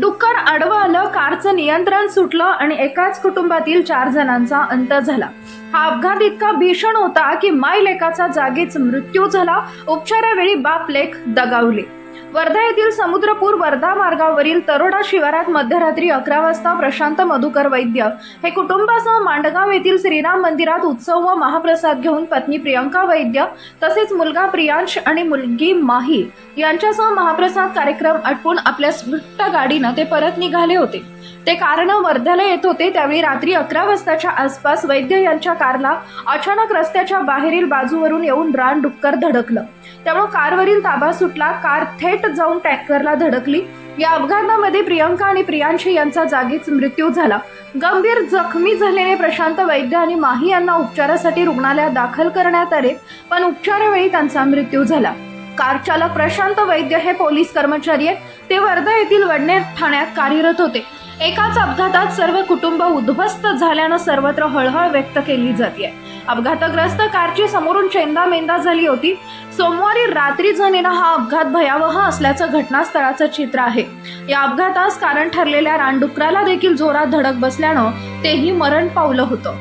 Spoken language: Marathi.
डुक्कर आडवं आलं कारचं नियंत्रण सुटलं आणि एकाच कुटुंबातील चार जणांचा अंत झाला. हा अपघात इतका भीषण होता की माय लेकाचा जागीच मृत्यू झाला. उपचारावेळी बाप लेख दगावले. वर्धा येथील समुद्रपूर वर्धा मार्गावरील तरोडा शिवारात मध्यरात्री अकरा वाजता प्रशांत मधुकर वैद्य हे कुटुंबासह मांडगाव येथील श्रीराम मंदिरात उत्सव व महाप्रसाद घेऊन पत्नी प्रियंका वैद्य तसेच मुलगा प्रियांश आणि मुलगी माही यांच्यासह महाप्रसाद कार्यक्रम आटपून आपल्या स्विफ्ट गाडीनं ते परत निघाले होते. ते कारनं वर्ध्याला येत होते त्यावेळी रात्री अकरा वाजताच्या आसपास वैद्य यांच्या कारला अचानक रस्त्याच्या बाहेरील बाजूवरून येऊन रान डुक्कर धडकलं. त्यामुळे कारवरील ताबा सुटला कार थेट जाऊन टँकरला धडकली. या अपघातामध्ये प्रियंका आणि प्रियांशी यांचा जागीच मृत्यू झाला. गंभीर जखमी झालेले प्रशांत वैद्य आणि माही यांना उपचारासाठी रुग्णालयात दाखल करण्यात आले पण उपचारावेळी त्यांचा मृत्यू झाला. कार चालक प्रशांत वैद्य हे पोलीस कर्मचारी आहेत. ते वर्धा येथील वडनेर ठाण्यात कार्यरत होते. एकाच अपघातात सर्व कुटुंब उद्ध्वस्त झाल्यानं सर्वत्र हळहळ व्यक्त केली जाते अपघातग्रस्त कारची समोरून चेंदा मेंदा झाली होती. सोमवारी रात्री झालेला हा अपघात भयावह असल्याचं घटनास्थळाचं चित्र आहे. या अपघातास कारण ठरलेल्या रानडुकराला देखील जोरात धडक बसल्यानं तेही मरण पावलं होतं.